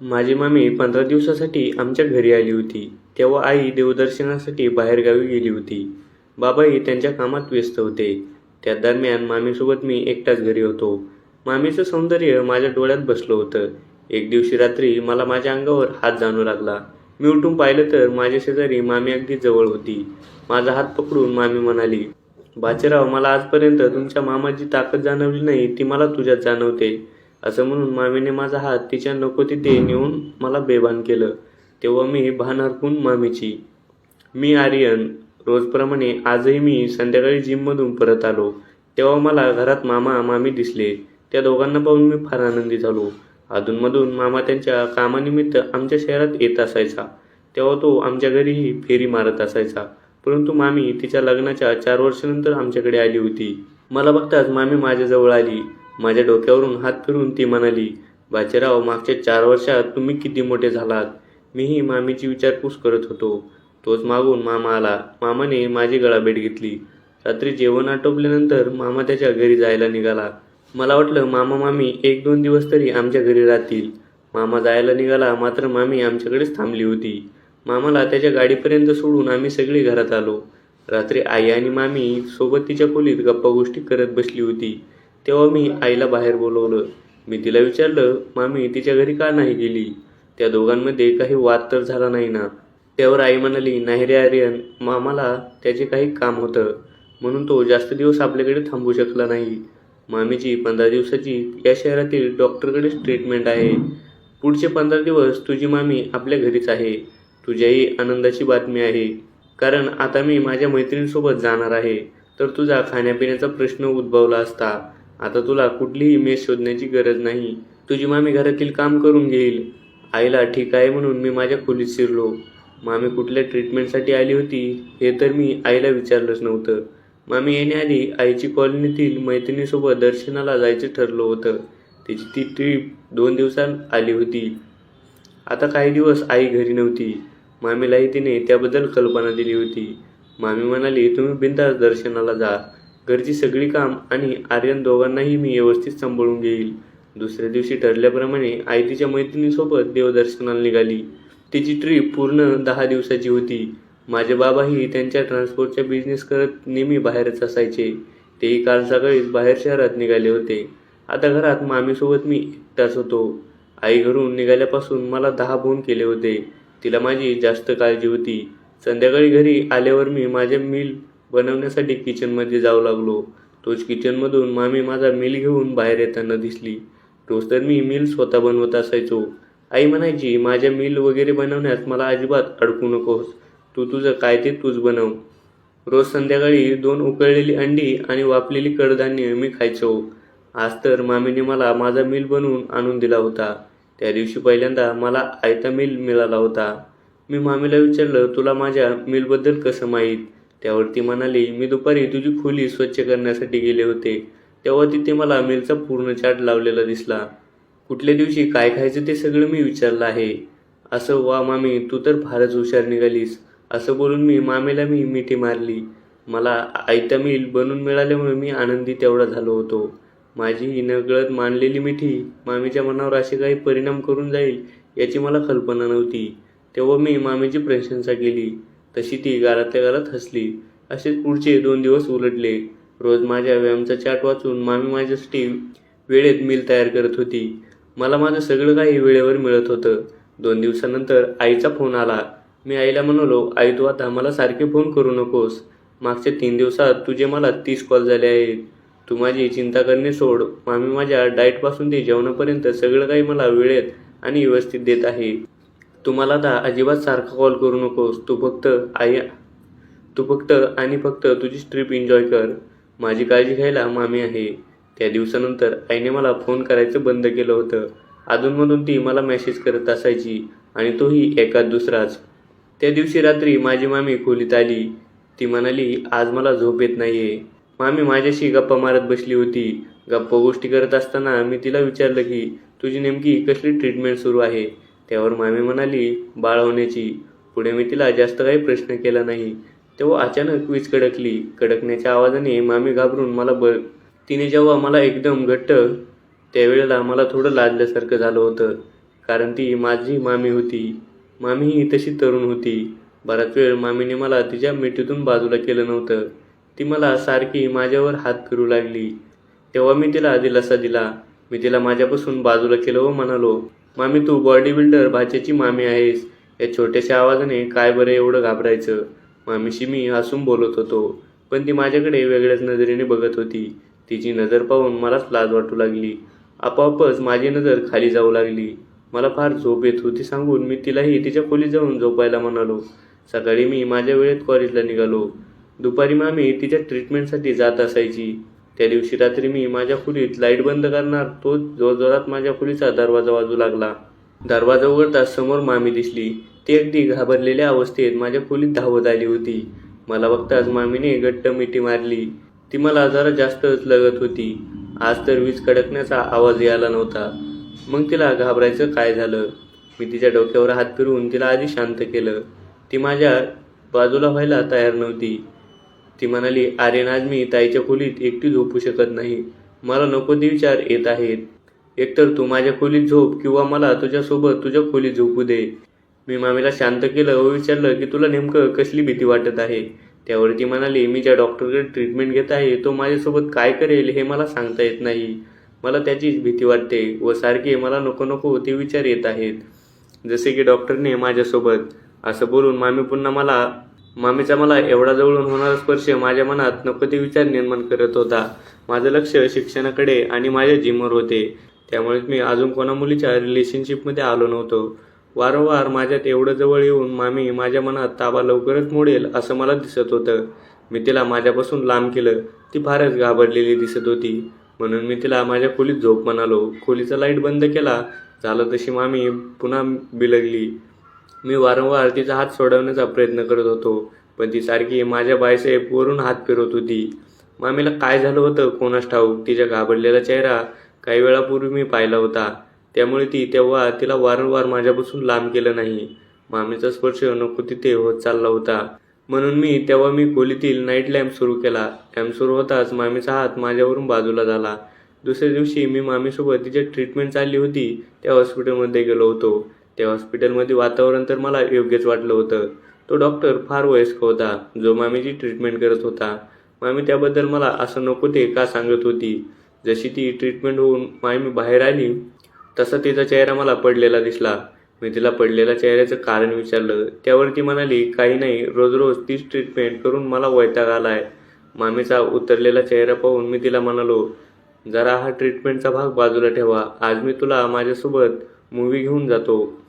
माझी मामी पंधरा दिवसासाठी आमच्या घरी आली होती. तेव्हा आई देवदर्शनासाठी बाहेरगावी गेली होती. बाबाही त्यांच्या कामात व्यस्त होते. त्या दरम्यान मामीसोबत मी एकटाच घरी होतो. मामीचं सौंदर्य माझ्या डोळ्यात बसलं होतं. एक दिवशी रात्री मला माझ्या अंगावर हात जाणू लागला. मी उठून पाहिलं तर माझ्या शेजारी मामी अगदी जवळ होती. माझा हात पकडून मामी म्हणाली बाचेराव मला आजपर्यंत तुमच्या मामाची ताकद जाणवली नाही ती मला तुझ्यात जाणवते. असं म्हणून मामीने माझा हात तिच्या नको तिथे नेऊन मला बेभान केलं. तेव्हा मी भान हरपून मामीची. मी आर्यन रोजप्रमाणे आजही मी संध्याकाळी जिममधून परत आलो. तेव्हा मला घरात मामा मामी दिसले. त्या दोघांना पाहून मी फार आनंदी झालो. अधूनमधून मामा त्यांच्या कामानिमित्त आमच्या शहरात येत असायचा. तेव्हा तो आमच्या घरीही फेरी मारत असायचा. परंतु मामी तिच्या लग्नाच्या चार वर्षानंतर आमच्याकडे आली होती. मला बघताच मामी माझ्याजवळ आली. माझ्या डोक्यावरून हात फिरून ती म्हणाली बाजीराव मागच्या चार वर्षात तुम्ही किती मोठे झालात? मीही मामीची विचारपूस करत होतो. तोच मागून मामा आला. मामाने माझी गळाभेट घेतली. रात्री जेवण आटोपल्यानंतर मामा त्याच्या घरी जायला निघाला. मला वाटलं मामा मामी एक दोन दिवस तरी आमच्या घरी राहतील. मामा जायला निघाला मात्र मामी आमच्याकडेच थांबली होती. मामाला त्याच्या गाडीपर्यंत सोडून आम्ही सगळी घरात आलो. रात्री आई आणि मामी सोबत तिच्या खोलीत गप्पा गोष्टी करत बसली होती. तेव्हा मी आईला बाहेर बोलवलं. मी तिला विचारलं मामी तिच्या घरी का नाही गेली? त्या दोघांमध्ये काही वाद तर झाला नाही ना? त्यावर आई म्हणाली नाही रे आर्यन मामाला त्याचे काही काम होतं. म्हणून तो जास्त दिवस आपल्याकडे थांबू शकला नाही. मामीची पंधरा दिवसाची या शहरातील डॉक्टरकडेच ट्रीटमेंट आहे. पुढचे पंधरा दिवस तुझी मामी आपल्या घरीच आहे. तुझ्याही आनंदाची बातमी आहे. कारण आता मी माझ्या मैत्रिणीसोबत जाणार आहे. तर तुझा खाण्यापिण्याचा प्रश्न उद्भवला असता. आता तुला कुठलीही मेस शोधण्याची गरज नाही. तुझी मामी घरातील काम करून घेईल. आईला ठीक आहे म्हणून मी माझ्या खोलीत शिरलो. मामी कुठल्या ट्रीटमेंटसाठी आली होती हे तर मी आईला विचारलंच नव्हतं. मामी येण्याआधी आईची कॉलनीतील मैत्रिणीसोबत दर्शनाला जायचं ठरलं होतं. तिची ती ट्रीप दोन दिवसात आली होती. आता काही दिवस आई घरी नव्हती. मामीलाही तिने त्याबद्दल कल्पना दिली होती. मामी म्हणाली तुम्ही बिंदास दर्शनाला जा. घरची सगळी काम आणि आर्यन दोघांनाही मी व्यवस्थित सांभाळून घेईल. दुसऱ्या दिवशी ठरल्याप्रमाणे आई तिच्या मैत्रिणीसोबत देवदर्शनाला निघाली. तिची ट्रीप पूर्ण दहा दिवसाची होती. माझे बाबाही त्यांच्या ट्रान्सपोर्टचा बिझनेस करत नेहमी बाहेरच असायचे. तेही काल सकाळीच बाहेर शहरात निघाले होते. आता घरात मामीसोबत मी एकटाच होतो. आई घरून निघाल्यापासून मला दहा फोन केले होते. तिला माझी जास्त काळजी होती. संध्याकाळी घरी आल्यावर मी माझे मील बनवण्यासाठी किचनमध्ये जाऊ लागलो. तोच किचनमधून मामी माझा मिल घेऊन बाहेर येताना दिसली. रोज तर मी मिल स्वतः बनवत असायचो. आई म्हणायची माझ्या मिल वगैरे बनवण्यात मला अजिबात अडकू नकोस. तू तुझं काय ते तूच बनव. रोज संध्याकाळी दोन उकळलेली अंडी आणि वापलेली कडधान्य मी खायचो. आज तर मामीने मला माझा मिल बनवून आणून दिला होता. त्या दिवशी पहिल्यांदा मला आयता मिल मिळाला होता. मी मामीला विचारलं तुला माझ्या मिलबद्दल कसं माहीत? त्यावरती म्हणाली मी दुपारी तुझी खोली स्वच्छ करण्यासाठी गेले होते. तेव्हा तिथे मला मीलचा पूर्ण चाट लावलेला दिसला. कुठल्या दिवशी काय खायचं ते सगळं मी विचारलं आहे. असं वा मामी तू तर फारच हुशार निघालीस. असं बोलून मी मामीला मी मिठी मारली. मला आयता मील बनून मिळाल्यामुळे मी आनंदी तेवढा झालो होतो. माझी ही नकळत मानलेली मिठी मामीच्या मनावर असे काही परिणाम करून जाईल याची मला कल्पना नव्हती. तेव्हा मी मामीची प्रशंसा केली. तशी ती गारातल्या गारात हसली. असेच पुढचे दोन दिवस उलटले. रोज माझ्या व्यायामचा चाट वाचून मामी माझ्यासाठी वेळेत मील तयार करत होती. मला माझं सगळं काही वेळेवर मिळत होतं. दोन दिवसानंतर आईचा फोन आला. मी आईला म्हणालो आई तू आता मला सारखे फोन करू नकोस. मागच्या तीन दिवसात तुझे मला तीस कॉल झाले आहेत. तू माझी चिंता करणे सोड. मामी माझ्या डाएटपासून ते जेवणापर्यंत सगळं काही मला वेळेत आणि व्यवस्थित देत आहे. तू मला दा अजिबात सारखा कॉल करू नकोस. तू फक्त आई तू फक्त आणि फक्त तुझी ट्रिप एन्जॉय कर. माझी काळजी घ्यायला मामी आहे. त्या दिवसानंतर आईने मला फोन करायचं बंद केलं होतं. अधूनमधून ती मला मेसेज करत असायची आणि तोही एकाच दुसराच. त्या दिवशी रात्री माझी मामी खोलीत आली. ती म्हणाली आज मला झोप येत नाहीये. मामी माझ्याशी गप्पा मारत बसली होती. गप्पा गोष्टी करत असताना मी तिला विचारलं की तुझी नेमकी कसली ट्रीटमेंट सुरू आहे? त्यावर मामी म्हणाली बाळ होण्याची पुढे मी तिला जास्त काही प्रश्न केला नाही. तेव्हा अचानक वीज कडकली. कडकण्याच्या आवाजाने मामी घाबरून मला ब तिने जेव्हा मला एकदम घट्ट त्यावेळेला मला थोडं लाजल्यासारखं झालं होतं. कारण ती माझी मामी होती. मामी ही तशी तरुण होती. बराच वेळ मामीने मला तिच्या मिठीतून बाजूला केलं नव्हतं. ती मला सारखी माझ्यावर हात फिरू लागली. तेव्हा मी तिला दिलासा दिला. मी तिला माझ्यापासून बाजूला केलं व म्हणालो मामी तू बॉडी बिल्डर भाच्याची मामी आहेस. या छोट्याशा आवाजाने काय बरं एवढं घाबरायचं? मामीशी मी हसून बोलत होतो. पण ती माझ्याकडे वेगळ्याच नजरेने बघत होती. तिची नजर पाहून मलाच लाज वाटू लागली. आपोआपच माझी नजर खाली जाऊ लागली. मला फार झोप येत होती सांगून मी तिलाही तिच्या खोलीत जाऊन झोपायला म्हणालो. सकाळी मी माझ्या वेळेत कॉलेजला निघालो. दुपारी मामी तिच्या ट्रीटमेंटसाठी जात असायची. त्या दिवशी रात्री मी माझ्या खोलीत लाइट बंद करणार तो जोरजोरात माझ्या खोलीचा दरवाजा वाजू लागला. दरवाजा उघडताच समोर मामी दिसली. ती अगदी घाबरलेल्या अवस्थेत माझ्या खोलीत धावत आली होती. मला बघताच मामीने घट्ट मिठी मारली. ती मला जरा जास्तच लगत होती. आज तर वीज कडकण्याचा आवाजही आला नव्हता. मग तिला घाबरायचं काय झालं? मी तिच्या डोक्यावर हात फिरवून तिला आधी शांत केलं. ती माझ्या बाजूला व्हायला तयार नव्हती. ती म्हणाली आर्यन आज मी ताईच्या खोलीत एकटी झोपू शकत नाही. मला नको ते विचार येत आहेत. एकतर तू माझ्या खोलीत झोप किंवा मला तुझ्यासोबत तुझ्या खोलीत झोपू दे. मी मामीला शांत केलं व विचारलं की तुला नेमकं कसली भीती वाटत आहे? त्यावर ती म्हणाली मी ज्या डॉक्टरकडे ट्रीटमेंट घेत आहे तो माझ्यासोबत काय करेल हे मला सांगता येत नाही. मला त्याचीच भीती वाटते व सारखे मला नको नको ते विचार येत आहेत. जसे की डॉक्टरने माझ्यासोबत असं बोलून मामी पुन्हा मला मामीचा मला एवढा जवळून होणारा स्पर्श माझ्या मनात नको ते विचार निर्माण करत होता. माझं लक्ष शिक्षणाकडे आणि माझ्या जिमवर होते. त्यामुळे मी अजून कोणा मुलीच्या रिलेशनशिपमध्ये आलो नव्हतो. वारंवार माझ्यात एवढं जवळ येऊन मामी माझ्या मनात ताबा लवकरच मोडेल असं मला दिसत होतं. मी तिला माझ्यापासून लांब केलं. ती फारच घाबरलेली दिसत होती. म्हणून मी तिला माझ्या खोलीत झोप म्हणालो. खोलीचा लाइट बंद केला. झालं तशी मामी पुन्हा बिलगली. मी वारंवार तिचा हात सोडवण्याचा प्रयत्न करत होतो पण ती सारखी माझ्या बायसेपवरून हात फिरवत होती. मामीला काय झालं होतं कोणास ठाऊक? तिच्या घाबरलेला चेहरा काही वेळापूर्वी मी पाहिला होता. त्यामुळे ती तेव्हा तिला वारंवार माझ्यापासून लांब केलं नाही. मामीचा स्पर्श नको तिथे होत चालला होता. म्हणून मी तेव्हा मी खोलीतील नाईट लॅम्प सुरू केला. लॅम्प सुरू होताच मामीचा हात माझ्यावरून बाजूला झाला. दुसऱ्या दिवशी मी मामीसोबत तिची ट्रीटमेंट चालली होती त्या हॉस्पिटलमध्ये गेलो होतो. त्या हॉस्पिटलमध्ये वातावरण तर मला योग्यच वाटलं होतं. तो डॉक्टर फार वयस्क होता जो मामीची ट्रीटमेंट करत होता. मामी त्याबद्दल मला असं नको ते का सांगत होती. जशी ती ट्रीटमेंट होऊन मामी बाहेर आली तसा तिचा चेहरा मला पडलेला दिसला. मी तिला पडलेल्या चेहऱ्याचं कारण विचारलं. त्यावर ती म्हणाली काही नाही रोज रोज तीच ट्रीटमेंट करून मला वैताग आलाय. मामीचा उतरलेला चेहरा पाहून मी तिला म्हणालो जरा हा ट्रीटमेंटचा भाग बाजूला ठेवा. आज मी तुला माझ्यासोबत मूवी घेऊन जातो.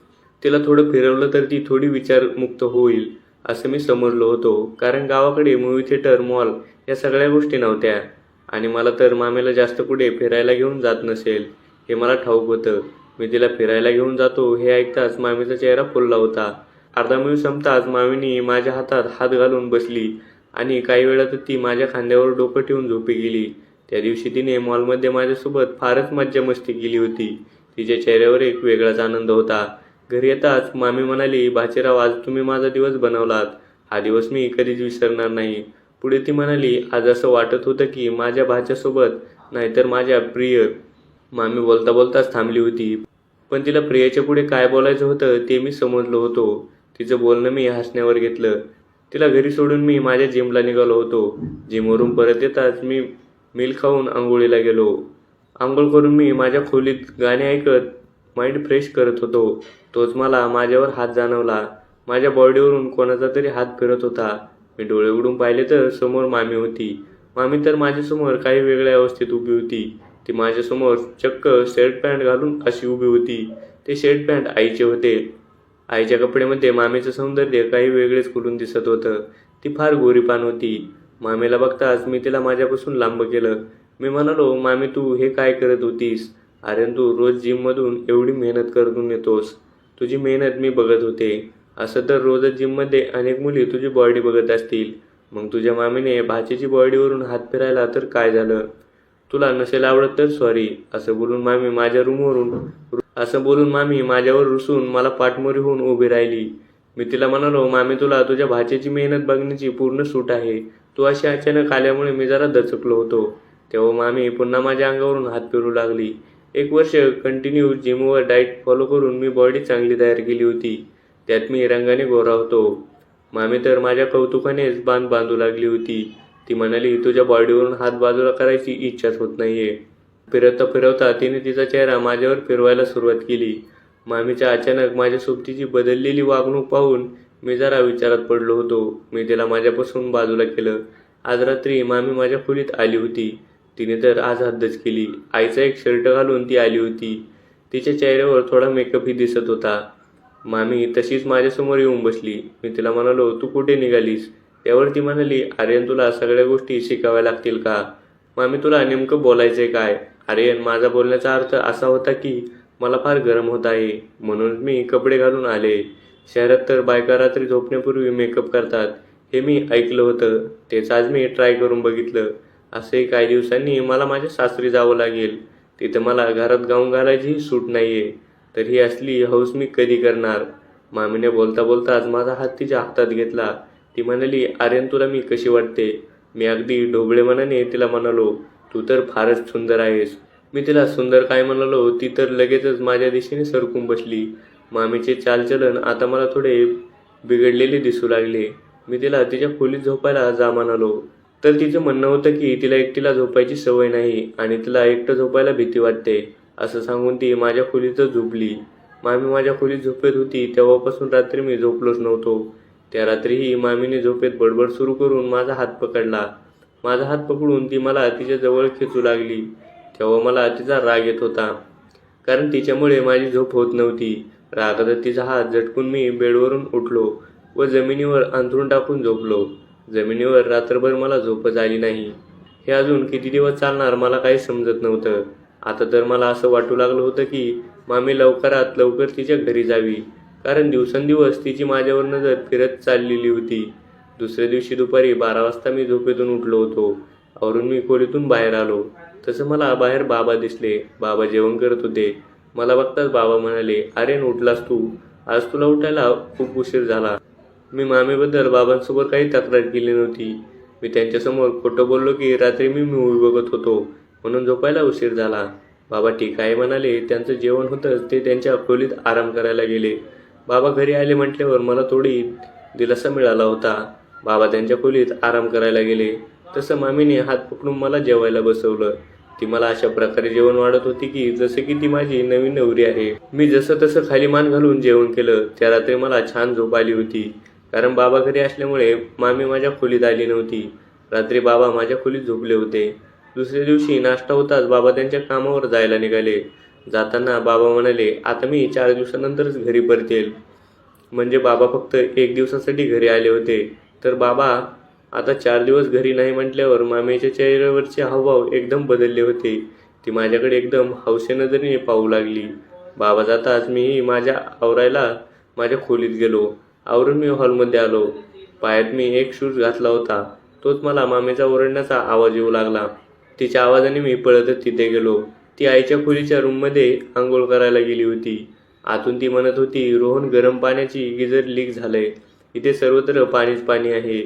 तिला थोडं फिरवलं तर ती थोडी विचारमुक्त होईल असं मी समजलो होतो. कारण गावाकडे मूवी थिएटर मॉल या सगळ्या गोष्टी नव्हत्या. आणि मला तर मामेला जास्त कुठे फिरायला घेऊन जात नसेल हे मला ठाऊक होतं. मी तिला फिरायला घेऊन जातो हे ऐकताच मामीचा चेहरा फुलला होता. अर्धा मूवी संपताच मामीनी माझ्या हातात हात घालून बसली. आणि काही वेळात ती माझ्या खांद्यावर डोकं ठेवून झोपी गेली. त्या दिवशी तिने मॉलमध्ये माझ्यासोबत फारच मज्जा मस्ती केली होती. तिच्या चेहऱ्यावर एक वेगळाच आनंद होता. घरी येताच मामी म्हणाली भाचेराव आज तुम्ही माझा दिवस बनवलात. हा दिवस मी कधीच विसरणार नाही. पुढे ती म्हणाली आज असं वाटत होतं की माझ्या भाच्यासोबत नाहीतर माझ्या प्रिय. मामी बोलता बोलताच थांबली होती. पण तिला प्रियाच्या पुढे काय बोलायचं होतं ते मी समजलो होतो. तिचं बोलणं मी हसण्यावर घेतलं. तिला घरी सोडून मी माझ्या जिमला निघालो होतो. जिमवरून परत येताच मी मिल खाऊन आंघोळीला गेलो. आंघोळ करून मी माझ्या खोलीत गाणे ऐकत माइंड फ्रेश करत होतो. तोच मला माझ्यावर हात जाणवला. माझ्या बॉडीवरून कोणाचा तरी हात फिरत होता. मी डोळे उघडून पाहिले तर समोर मामी होती. मामी तर माझ्यासमोर काही वेगळ्या अवस्थेत उभी होती. ती माझ्यासमोर चक्क शर्ट पॅन्ट घालून अशी उभी होती. ते शर्ट पॅन्ट आईचे होते. आईच्या कपड्यामध्ये मामीचं सौंदर्य काही वेगळेच खुलून दिसत होतं. ती फार गोरीपान होती. मामीला बघताच मी तिला माझ्यापासून लांब केलं. मी म्हणालो मामी तू हे काय करत होतीस? अरे तू रोज जिममधून एवढी मेहनत करून येतोस. तुझी मेहनत मी बघत होते. असं तर रोजच जिममध्ये अनेक मुली तुझी बॉडी बघत असतील. मग तुझ्या मामीने भाचीची बॉडीवरून हात फिरायला तर काय झालं? तुला नसेल आवडत तर सॉरी असं बोलून मामी माझ्या रूमवरून असं बोलून मामी माझ्यावर रुसून मला पाठमोरी होऊन उभी राहिली. मी तिला म्हणालो मामी तुला तुझ्या भाचीची मेहनत बघण्याची पूर्ण सूट आहे. तू अशी अचानक आल्यामुळे मी जरा दचकलो होतो. तेव्हा मामी पुन्हा माझ्या अंगावरून हात फिरू लागली. एक वर्ष कंटिन्यू जिमवर डाएट फॉलो करून मी बॉडी चांगली तयार केली होती. त्यात मी रंगाने गोरा होतो. मामी तर माझ्या कौतुकानेच बांध बांधू लागली होती. ती म्हणाली तुझ्या बॉडीवरून हात बाजूला करायची इच्छाच होत नाहीये. फिरवता फिरवता तिने तिचा चेहरा माझ्यावर फिरवायला सुरुवात केली. मामीच्या अचानक माझ्या सोबतीची बदललेली वागणूक पाहून मी जरा विचारात पडलो होतो. मी तिला माझ्यापासून बाजूला केलं. आज रात्री मामी माझ्या खोलीत आली होती. तिने तर आज हद्दच केली. आईचा एक शर्ट घालून ती आली होती. तिच्या चेहऱ्यावर थोडा मेकअपही दिसत होता. मामी तशीच माझ्यासमोर येऊन बसली. मी तिला म्हणालो तू कुठे निघालीस? त्यावर ती म्हणाली आर्यन तुला सगळ्या गोष्टी शिकाव्या लागतील का? मामी तुला नेमकं बोलायचंय काय? आर्यन माझा बोलण्याचा अर्थ असा होता की मला फार गरम होत आहे. म्हणून मी कपडे घालून आले. शहरात तर बायका रात्री झोपण्यापूर्वी मेकअप करतात. हे मी ऐकलं होतं. तेच आज मी ट्राय करून बघितलं. असे काही दिवसांनी मला माझ्या सासरी जावं लागेल. तिथं मला घरात गाऊन घालायचीही सूट नाही आहे तर ही असली हौस मी कधी करणार? मामीने बोलता बोलताच माझा हात तिच्या हातात घेतला. ती म्हणाली आर्यन तुला मी कशी वाटते? मी अगदी ढोबळे मनाने तिला म्हणालो तू तर फारच सुंदर आहेस. मी तिला सुंदर काय म्हणालो ती तर लगेचच माझ्या दिशेने सरकून बसली. मामीचे चालचलन आता मला थोडे बिघडलेले दिसू लागले. मी तिला तिच्या खोलीत झोपायला जा म्हणालो. तर तिचं म्हणणं होतं की तिला एकटीला झोपायची सवय नाही आणि तिला एकटं झोपायला भीती वाटते. असं सांगून ती माझ्या खोलीतच झोपली. मामी माझ्या खोलीत झोपेत होती तेव्हापासून रात्री मी झोपलोच नव्हतो. त्या रात्रीही मामीने झोपेत बडबड सुरू करून माझा हात पकडला. माझा हात पकडून ती मला तिच्या जवळ खेचू लागली. तेव्हा मला तिचा राग येत होता. कारण तिच्यामुळे माझी झोप होत नव्हती. रागात तिचा हात झटकून मी बेडवरून उठलो व जमिनीवर अंथरून टाकून झोपलो. जमिनीवर रात्रभर मला झोपच आली नाही. हे अजून किती दिवस चालणार मला काही समजत नव्हतं. आता तर मला असं वाटू लागलं होतं की मामी लवकरात लवकर तिच्या घरी जावी. कारण दिवसेंदिवस तिची माझ्यावर नजर फिरत चाललेली होती. दुसऱ्या दिवशी दुपारी बारा वाजता मी झोपेतून उठलो होतो. आवरून मी खोलीतून बाहेर आलो. तसं मला बाहेर बाबा दिसले. बाबा जेवण करत होते. मला बघताच बाबा म्हणाले अरे उठलास तू? आज तुला उठायला खूप उशीर झाला. मी मामीबद्दल बाबांसोबत काही तक्रार केली नव्हती. मी त्यांच्यासमोर खोटं बोललो की रात्री मी मूवी बघत होतो. म्हणून झोपायला उशीर झाला. बाबा ठीक आहे म्हणाले त्यांचं जेवण होतंच ते त्यांच्या खोलीत आराम करायला गेले. बाबा घरी आले म्हटल्यावर मला थोडी दिलासा मिळाला होता. बाबा त्यांच्या खोलीत आराम करायला गेले. तसं मामीने हात पकडून मला जेवायला बसवलं. ती मला अशा प्रकारे जेवण वाढत होती की जसं की ती माझी नवीन नवरी आहे. मी जसं तसं खाली मान घालून जेवण केलं त्या रात्री मला छान झोप आली होती. कारण बाबा घरी असल्यामुळे मामी माझ्या खोलीत आली नव्हती. रात्री बाबा माझ्या खोलीत झोपले होते. दुसऱ्या दिवशी नाश्ता होताच बाबा त्यांच्या कामावर जायला निघाले. जाताना बाबा म्हणाले आता मी चार दिवसानंतरच घरी परतेल म्हणजे बाबा फक्त एक दिवसासाठी घरी आले होते. तर बाबा आता चार दिवस घरी नाही म्हटल्यावर मामीच्या चेहऱ्यावरचे हावभाव एकदम बदलले होते. ती माझ्याकडे एकदम हौसे नजरेने पाहू लागली. बाबा जाताच मीही माझ्या आवरायला माझ्या खोलीत गेलो. आवरून मी हॉलमध्ये आलो. पायात मी एक शूज घातला होता. तोच मला मामेचा ओरडण्याचा आवाज येऊ लागला. तिच्या आवाजाने मी पळतच तिथे गेलो. ती आईच्या खोलीच्या रूममध्ये आंघोळ करायला गेली होती. आतून ती म्हणत होती रोहन गरम पाण्याची गिजर लीक झालंय. इथे सर्वत्र पाणीच पाणी आहे.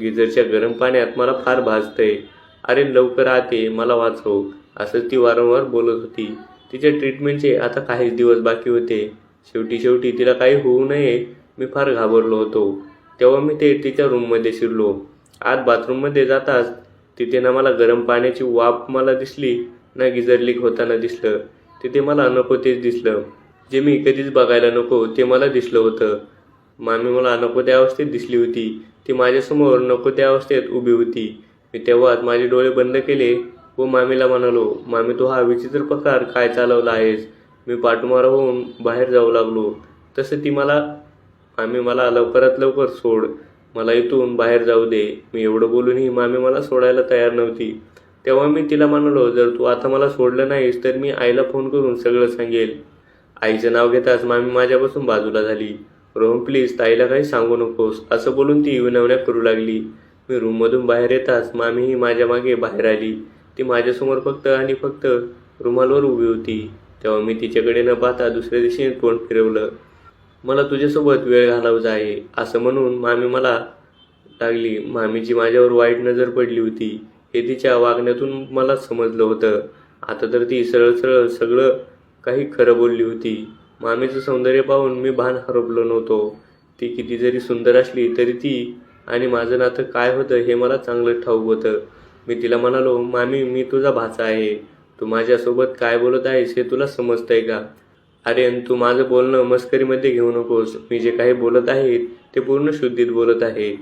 गिजरच्या गरम पाण्यात मला फार भाजतंय अरे लवकर आते मला वाचव असंच ती वारंवार बोलत होती. तिच्या ट्रीटमेंटचे आता काहीच दिवस बाकी होते. शेवटी शेवटी तिला काही होऊ नये मी फार घाबरलो होतो. तेव्हा मी ते तिच्या रूममध्ये शिरलो. आत बाथरूममध्ये जाताच तिथे ना मला गरम पाण्याची वाफ मला दिसली ना गिजर लीक होताना दिसलं. तिथे मला नको तेच दिसलं. जे मी कधीच बघायला नको ते मला दिसलं होतं. मामी मला नको त्या अवस्थेत दिसली होती. ती माझ्यासमोर नको त्या अवस्थेत उभी होती. मी तेव्हाच माझे डोळे बंद केले व मामीला म्हणालो मामी तू हा विचित्र प्रकार काय चालवला आहेस? मी पाठमारा होऊन बाहेर जाऊ लागलो. तसं ती मला मामी मला लवकरात लवकर सोड. मला इथून बाहेर जाऊ दे. मी एवढं बोलूनही मामी मला सोडायला तयार नव्हती. तेव्हा मी तिला म्हणालो जर तू आता मला सोडलं नाहीस तर मी आईला फोन करून सगळं सांगेल. आईचं नाव घेताच मामी माझ्यापासून बाजूला झाली. रोहन प्लीज ताईला काही सांगू नकोस. असं बोलून ती विनवण्या करू लागली. मी रूममधून बाहेर येताच मामीही माझ्या मागे बाहेर आली. ती माझ्यासमोर फक्त आणि फक्त रुमालवर उभी होती. तेव्हा मी तिच्याकडे न पाहता दुसऱ्या दिशेने तोंड फिरवलं. मला तुझ्यासोबत वेळ घालवायचा आहे असं म्हणून मामी मला लागली. मामीची माझ्यावर वाईट नजर पडली होती. हे तिच्या वागण्यातून मला समजलं होतं. आता तर ती सरळ सरळ सगळं काही खरं बोलली होती. मामीचं सौंदर्य पाहून मी भान हरपलो नव्हतो. ती किती जरी सुंदर असली तरी ती आणि माझं नातं काय होतं हे मला चांगलं ठाऊक होतं. मी तिला म्हणालो मामी मी तुझा भाचा आहे. तू माझ्यासोबत काय बोलत आहेस हे तुला समजतंय का? अरे तू माझं बोलणं मस्करीमध्ये घेऊ नकोस. मी जे काही बोलत आहे ते पूर्ण शुद्धीत बोलत आहे.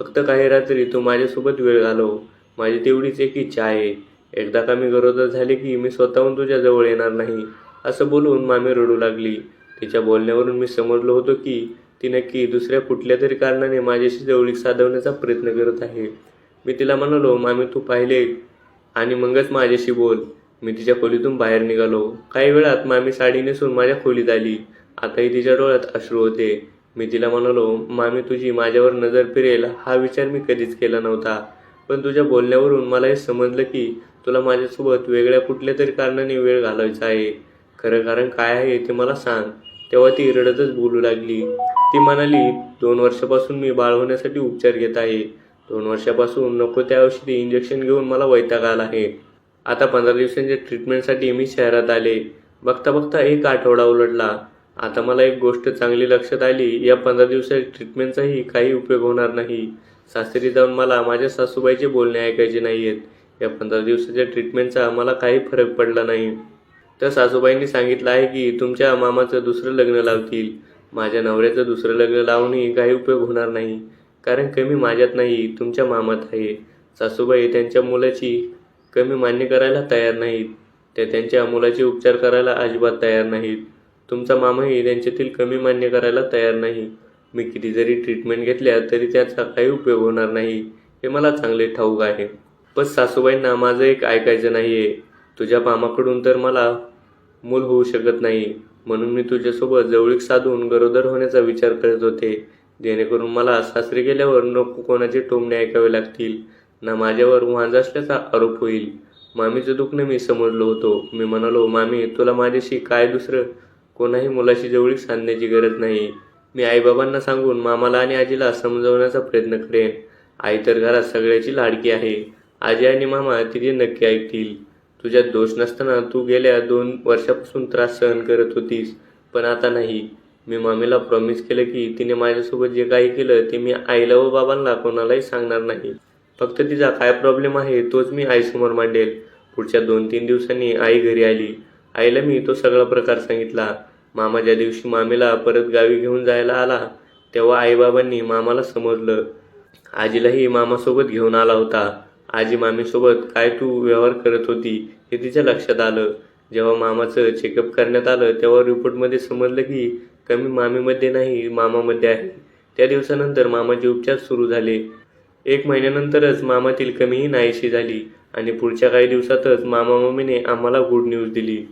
फक्त काही रात्री तू माझ्यासोबत वेळ घालव. माझी तेवढीच एक इच्छा आहे. एकदा का मी गरोदर झाले की मी स्वतःहून तुझ्याजवळ येणार नाही असं बोलून मामी रडू लागली. तिच्या बोलण्यावरून मी समजलो होतो की ती नक्की दुसऱ्या कुठल्या तरी कारणाने माझ्याशी जवळीक साधवण्याचा प्रयत्न करत आहे. मी तिला म्हणालो मामी तू पाहिले आणि मगच माझ्याशी बोल. मी तिच्या खोलीतून बाहेर निघालो. काही वेळात मामी साडी नेसून माझ्या खोलीत आली. आताही तिच्या डोळ्यात अश्रू होते. मी तिला म्हणालो मामी तुझी माझ्यावर नजर फिरेल हा विचार मी कधीच केला नव्हता. पण तुझ्या बोलण्यावरून मला हे समजलं की तुला माझ्यासोबत वेगळ्या कुठल्या तरी कारणाने वेळ घालवायचा आहे. खरं कारण काय आहे ते मला सांग. तेव्हा ती रडतच बोलू लागली. ती म्हणाली दोन वर्षापासून मी बाळ होण्यासाठी उपचार घेत आहे. दोन वर्षापासून नको त्या औषधी इंजेक्शन घेऊन मला वैताग आला आहे. आता पंधरा दिवसांच्या ट्रीटमेंटसाठी मी शहरात आले. बघता बघता एक आठवडा उलटला. आता मला एक गोष्ट चांगली लक्षात आली या पंधरा दिवसाच्या ट्रीटमेंटचाही काही उपयोग होणार नाही. सासरी जाऊन मला माझ्या सासूबाईचे बोलणे ऐकायचे नाही आहेत या पंधरा दिवसाच्या ट्रीटमेंटचा मला काही फरक पडला नाही. तर सासूबाईंनी सांगितलं आहे की तुमच्या मामाचं दुसरं लग्न लावतील. माझ्या नवऱ्याचं दुसरं लग्न लावूनही काही उपयोग होणार नाही. कारण कमी माझ्यात नाही तुमच्या मामात आहे. सासूबाई त्यांच्या मुलाची कमी मान्य करायला तयार नाहीत. त्या त्यांच्या मुलाचे उपचार करायला अजिबात तयार नाहीत. तुमचा मामाही त्यांच्यातील कमी मान्य करायला तयार नाही. मी किती जरी ट्रीटमेंट घेतल्या तरी त्याचा काही उपयोग होणार नाही. हे मला चांगले ठाऊक आहे. पण सासूबाईंना माझं एक ऐकायचं नाही आहे तुझ्या मामाकडून तर मला मूल होऊ शकत नाही. म्हणून मी तुझ्यासोबत जवळीक साधून गरोदर होण्याचा विचार करत होते. जेणेकरून मला सासरी गेल्यावर नको कोणाचे टोमणे ऐकावे लागतील. ना माझ्यावर वांज असल्याचा आरोप होईल. मामीचं दुखणं मी समजलो होतो. मी म्हणालो मामी तुला माझ्याशी काय दुसरं? कोणाही मुलाशी जवळीक साधण्याची गरज नाही. मी आईबाबांना सांगून मामाला आणि आजीला समजवण्याचा प्रयत्न करेन. आई तर घरात सगळ्याची लाडकी आहे. आजी आणि मामा तिचे नक्की ऐकतील. तुझ्यात दोष नसताना तू गेल्या दोन वर्षापासून त्रास सहन करत होतीस पण आता नाही. मी मामीला प्रॉमिस केलं की तिने माझ्यासोबत जे काही केलं ते मी आईला व बाबांना कोणालाही सांगणार नाही. फक्त तिचा काय प्रॉब्लेम आहे तोच मी आईसमोर मांडेल. पुढच्या दोन तीन दिवसांनी आई घरी आली. आईला मी तो सगळा प्रकार सांगितला. मामा ज्या दिवशी मामीला परत गावी घेऊन जायला आला तेव्हा आईबाबांनी मामाला समजलं. आजीलाही मामासोबत घेऊन आला होता. आजी मामीसोबत काय तू व्यवहार करत होती हे तिच्या लक्षात आलं. जेव्हा मामाचं चेकअप करण्यात आलं तेव्हा रिपोर्टमध्ये समजलं की कमी मामीमध्ये नाही मामामध्ये आहे. त्या दिवसानंतर मामाचे उपचार सुरू झाले. एक महिन्यानंतरच मामातील कमीही नाहीशी झाली आणि पुढच्या काही दिवसातच मामा मम्मीने आम्हाला गुड न्यूज दिली.